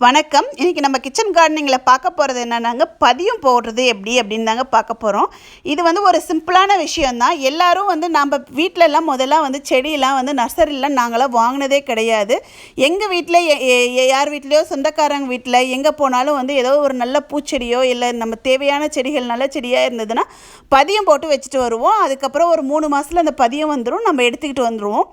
வணக்கம். இன்றைக்கி நம்ம கிச்சன் கார்டனிங்கில் பார்க்க போகிறது என்னென்னாங்க பதியம் போடுறது எப்படி அப்படின்னு தாங்க பார்க்க போகிறோம் இது வந்து ஒரு சிம்பிளான விஷயந்தான் எல்லோரும் வந்து நம்ம வீட்டிலலாம் முதல்ல வந்து செடியெல்லாம் வந்து நர்சரிலாம் நாங்களாம் வாங்கினதே கிடையாது. எங்கள் வீட்டில் யார் வீட்லேயோ சொந்தக்காரங்க வீட்டில் எங்கே போனாலும் வந்து ஏதோ ஒரு நல்ல பூச்செடியோ இல்லை நம்ம தேவையான செடிகள் நல்ல செடியாக இருந்ததுன்னா பதியம் போட்டு வச்சுட்டு வருவோம். அதுக்கப்புறம் ஒரு மூணு மாதத்தில் அந்த பதியம் வந்துடும் நம்ம எடுத்துக்கிட்டு வந்துடுவோம்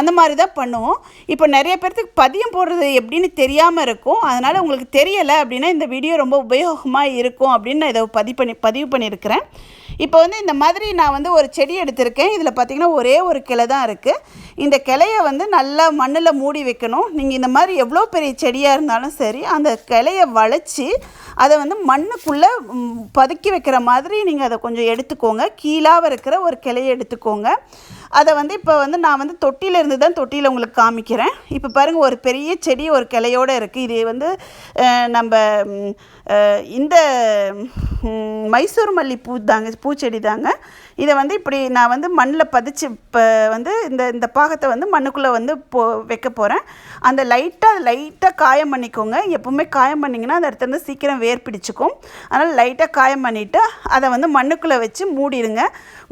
அந்த மாதிரி தான் பண்ணுவோம். இப்போ நிறைய பேர்த்துக்கு பதியம் போடுறது எப்படின்னு தெரியாமல் இருக்கும். அதனால் உங்களுக்கு தெரியலை அப்படின்னா இந்த வீடியோ ரொம்ப உபயோகமாக இருக்கும் அப்படின்னு நான் இதை பதிவு பண்ணி பதிவு பண்ணியிருக்கிறேன். இப்போ வந்து இந்த மாதிரி நான் வந்து ஒரு செடி எடுத்திருக்கேன். இதில் பார்த்திங்கன்னா ஒரே ஒரு கிளை தான் இருக்குது இந்த கிளையை வந்து நல்லா மண்ணில் மூடி வைக்கணும். நீங்கள் இந்த மாதிரி எவ்வளோ பெரிய செடியாக இருந்தாலும் சரி அந்த கிளையை வளைச்சி அதை வந்து மண்ணுக்குள்ளே பதுக்கி வைக்கிற மாதிரி நீங்கள் அதை கொஞ்சம் எடுத்துக்கோங்க. கீழாக இருக்கிற ஒரு கிளையை எடுத்துக்கோங்க. அதை வந்து இப்போ வந்து நான் வந்து தொட்டியிலேருந்து தான் தொட்டியில் உங்களுக்கு காமிக்கிறேன். இப்போ பாருங்கள் ஒரு பெரிய செடி ஒரு கிளையோடு இருக்குது இது வந்து நம்ம இந்த மைசூர் மல்லி பூ தாங்க பூச்செடி தாங்க. இதை வந்து இப்படி நான் வந்து மண்ணில் பதிச்சு இப்போ வந்து இந்த இந்த பா பாகத்தை வந்து மண்ணுக்குள்ளே வந்து போ வைக்க போகிறேன் அந்த லைட்டாக லைட்டாக காயம் பண்ணிக்கோங்க. எப்பவுமே காயம் பண்ணிங்கன்னா அந்த இடத்துல சீக்கிரம் வேர் பிடிச்சிக்கும். அதனால் லைட்டாக காயம் பண்ணிவிட்டு அதை வந்து மண்ணுக்குள்ளே வச்சு மூடிடுங்க.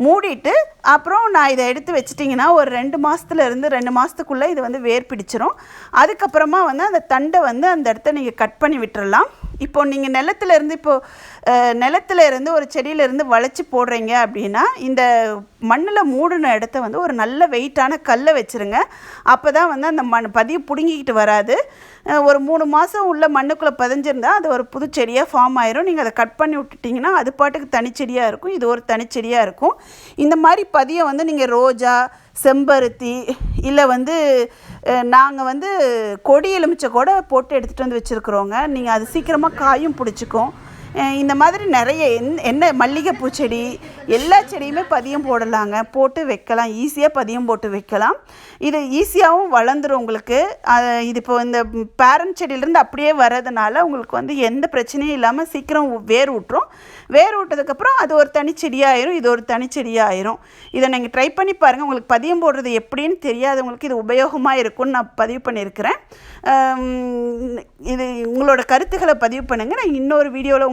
மூடிட்டு அப்புறம் நான் இதை எடுத்து வச்சிட்டிங்கன்னா ஒரு ரெண்டு மாதத்துலேருந்து ரெண்டு மாதத்துக்குள்ளே இது வந்து வேர் பிடிச்சிரும். அதுக்கப்புறமா வந்து அந்த தண்டை வந்து அந்த இடத்த நீங்கள் கட் பண்ணி விட்டுறலாம். இப்போ நீங்கள் நிலத்துலேருந்து இப்போது நிலத்துலேருந்து நிலத்துல இருந்து ஒரு செடியிலேருந்து வளைச்சி போடுறீங்க அப்படின்னா இந்த மண்ணில் மூடின இடத்த வந்து ஒரு நல்ல வெயிட்டான கல்லை வச்சுருங்க. அப்போ தான் வந்து அந்த மண் பதிவு பிடுங்கிக்கிட்டு வராது. ஒரு மூணு மாதம் உள்ள மண்ணுக்குள்ளே பதிஞ்சிருந்தா அது ஒரு புது செடியாக ஃபார்ம் ஆயிரும். நீங்கள் அதை கட் பண்ணி விட்டுட்டிங்கன்னா அது பாட்டுக்கு தனிச்செடியாக இருக்கும். இது ஒரு தனிச்செடியாக இருக்கும். இந்த மாதிரி பதியம் வந்து நீங்கள் ரோஜா செம்பருத்தி இல்லை வந்து நாங்கள் வந்து கொடி எலுமிச்சை கூட போட்டு எடுத்துகிட்டு வந்து வச்சுருக்குறோங்க. நீங்கள் அது சீக்கிரமாக காயும் பிடிச்சிக்கும். இந்த மாதிரி நிறைய என் என்ன மல்லிகைப்பூ செடி எல்லா செடியுமே பதியம் போடலாங்க. போட்டு வைக்கலாம். ஈஸியாக பதியம் போட்டு வைக்கலாம். இது ஈஸியாகவும் வளர்ந்துரும் உங்களுக்கு. இது இப்போ இந்த பேரண்ட் செடியிலேருந்து அப்படியே வர்றதுனால உங்களுக்கு வந்து எந்த பிரச்சனையும் இல்லாமல் சீக்கிரம் வேர் விட்டுரும் வேர் விட்டதுக்கப்புறம் அது ஒரு தனிச்செடியாயிரும் இது ஒரு தனிச்செடியாயிரும் இதை நீங்கள் ட்ரை பண்ணி பாருங்கள் உங்களுக்கு பதியம் போடுறது எப்படின்னு தெரியாதவங்களுக்கு இது உபயோகமாக இருக்கும்னு நான் பதிவு பண்ணியிருக்கிறேன். இது உங்களோட கருத்துக்களை பதிவு பண்ணுங்கள் நான் இன்னொரு வீடியோவில்